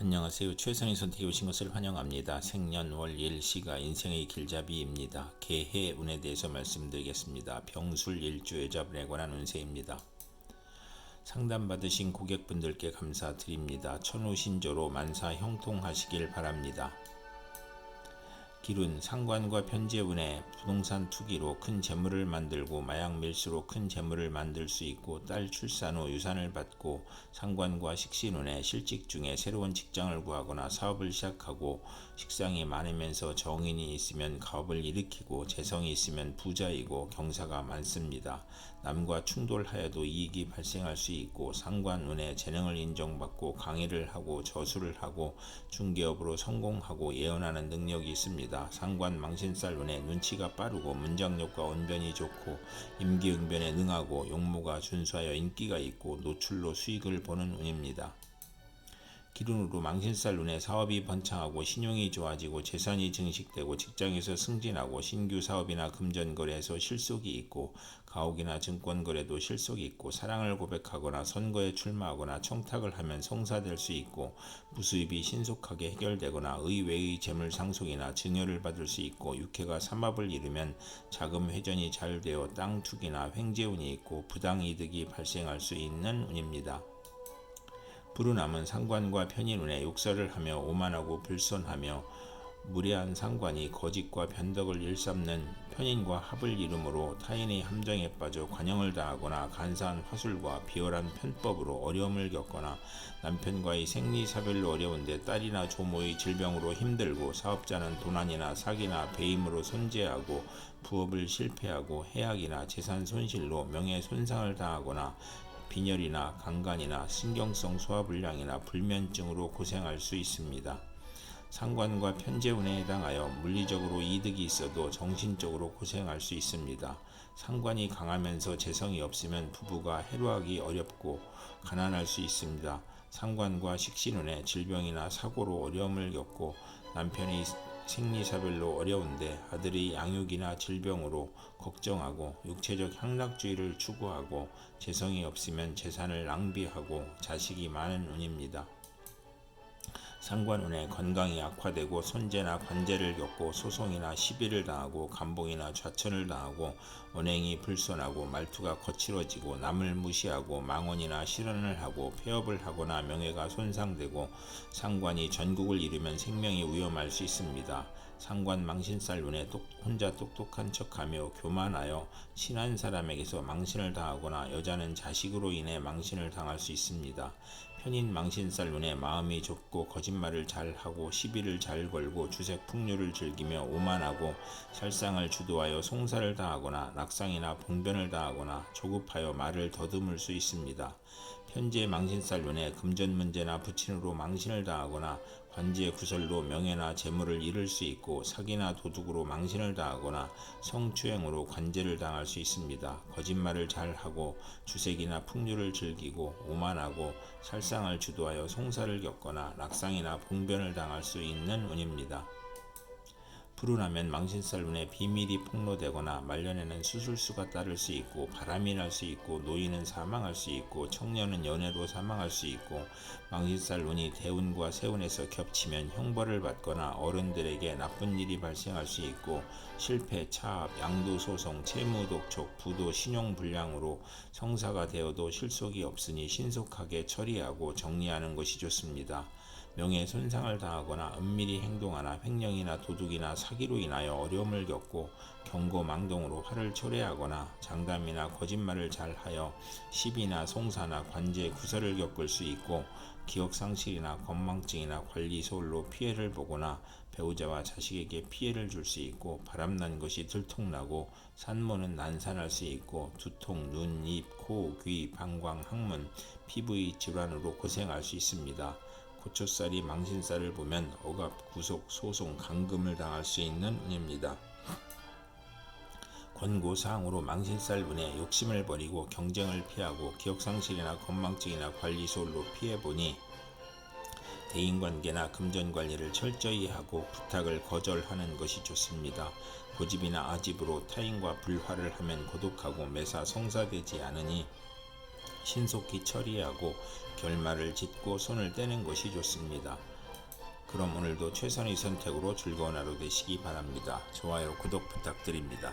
안녕하세요. 최선의 선택에 오신 것을 환영합니다. 생년월 일 시가 인생의 길잡이입니다. 개해 운에 대해서 말씀드리겠습니다. 병술 일주여자분에 관한 운세입니다. 상담받으신 고객분들께 감사드립니다. 천우신조로 만사 형통하시길 바랍니다. 길은 상관과 편재운에 부동산 투기로 큰 재물을 만들고 마약 밀수로 큰 재물을 만들 수 있고 딸 출산 후 유산을 받고 상관과 식신운에 실직 중에 새로운 직장을 구하거나 사업을 시작하고 식상이 많으면서 정인이 있으면 가업을 일으키고 재성이 있으면 부자이고 경사가 많습니다. 남과 충돌하여도 이익이 발생할 수 있고 상관운에 재능을 인정받고 강의를 하고 저술을 하고 중개업으로 성공하고 예언하는 능력이 있습니다. 상관 망신살 운에 눈치가 빠르고 문장력과 언변이 좋고 임기응변에 능하고 용모가 준수하여 인기가 있고 노출로 수익을 보는 운입니다. 기운으로 망신살 눈에 사업이 번창하고 신용이 좋아지고 재산이 증식되고 직장에서 승진하고 신규 사업이나 금전거래에서 실속이 있고 가옥이나 증권거래도 실속이 있고 사랑을 고백하거나 선거에 출마하거나 청탁을 하면 성사될 수 있고 부수입이 신속하게 해결되거나 의외의 재물 상속이나 증여를 받을 수 있고 육회가 삼합을 이루면 자금 회전이 잘 되어 땅 투기나 횡재운이 있고 부당이득이 발생할 수 있는 운입니다. 불운함은 상관과 편인운에 욕설을 하며 오만하고 불손하며 무례한 상관이 거짓과 변덕을 일삼는 편인과 합을 이루므로 타인의 함정에 빠져 관영을 당하거나 간사한 화술과 비열한 편법으로 어려움을 겪거나 남편과의 생리사별로 어려운데 딸이나 조모의 질병으로 힘들고 사업자는 도난이나 사기나 배임으로 손재하고 부업을 실패하고 해악이나 재산 손실로 명예 손상을 당하거나 빈혈이나 강간이나 신경성 소화불량이나 불면증으로 고생할 수 있습니다. 상관과 편재운에 해당하여 물리적으로 이득이 있어도 정신적으로 고생할 수 있습니다. 상관이 강하면서 재성이 없으면 부부가 해로하기 어렵고 가난할 수 있습니다. 상관과 식신운에 질병이나 사고로 어려움을 겪고 남편이 생리사별로 어려운데 아들이 양육이나 질병으로 걱정하고 육체적 향락주의를 추구하고 재성이 없으면 재산을 낭비하고 자식이 많은 운입니다. 상관운에 건강이 악화되고 손재나 관제를 겪고 소송이나 시비를 당하고 감봉이나 좌천을 당하고 언행이 불손하고 말투가 거칠어지고 남을 무시하고 망언이나 실언을 하고 폐업을 하거나 명예가 손상되고 상관이 전국을 잃으면 생명이 위험할 수 있습니다. 상관 망신살 눈에 똑, 혼자 똑똑한 척하며 교만하여 친한 사람에게서 망신을 당하거나 여자는 자식으로 인해 망신을 당할 수 있습니다. 편인 망신살 눈에 마음이 좁고 거짓말을 잘하고 시비를 잘 걸고 주색 풍류를 즐기며 오만하고 살상을 주도하여 송사를 당하거나 낙상이나 봉변을 당하거나 조급하여 말을 더듬을 수 있습니다. 현재 망신살 눈에 금전 문제나 부친으로 망신을 당하거나 관제 구설로 명예나 재물을 잃을 수 있고 사기나 도둑으로 망신을 당하거나 성추행으로 관제를 당할 수 있습니다. 거짓말을 잘하고 주색이나 풍류를 즐기고 오만하고 살상을 주도하여 송사를 겪거나 낙상이나 봉변을 당할 수 있는 운입니다. 불운하면 망신살 눈에 비밀이 폭로되거나 말년에는 수술수가 따를 수 있고 바람이 날 수 있고 노인은 사망할 수 있고 청년은 연애로 사망할 수 있고 망신살 눈이 대운과 세운에서 겹치면 형벌을 받거나 어른들에게 나쁜 일이 발생할 수 있고 실패, 차압, 양도소송, 채무독촉, 부도, 신용불량으로 성사가 되어도 실속이 없으니 신속하게 처리하고 정리하는 것이 좋습니다. 명예 손상을 당하거나 은밀히 행동하나 횡령이나 도둑이나 사기로 인하여 어려움을 겪고 경고망동으로 화를 초래하거나 장담이나 거짓말을 잘하여 시비나 송사나 관제 구설을 겪을 수 있고 기억상실이나 건망증이나 관리 소홀로 피해를 보거나 배우자와 자식에게 피해를 줄 수 있고 바람난 것이 들통나고 산모는 난산할 수 있고 두통, 눈, 입, 코, 귀, 방광, 항문, 피부의 질환으로 고생할 수 있습니다. 고초살이 망신살을 보면 억압, 구속, 소송, 감금을 당할 수 있는 운입니다. 권고사항으로 망신살 운에 욕심을 버리고 경쟁을 피하고 기억상실이나 건망증이나 관리소홀로 피해보니 대인관계나 금전관리를 철저히 하고 부탁을 거절하는 것이 좋습니다. 고집이나 아집으로 타인과 불화를 하면 고독하고 매사 성사되지 않으니 신속히 처리하고 결말을 짓고 손을 떼는 것이 좋습니다. 그럼 오늘도 최선의 선택으로 즐거운 하루 되시기 바랍니다. 좋아요, 구독 부탁드립니다.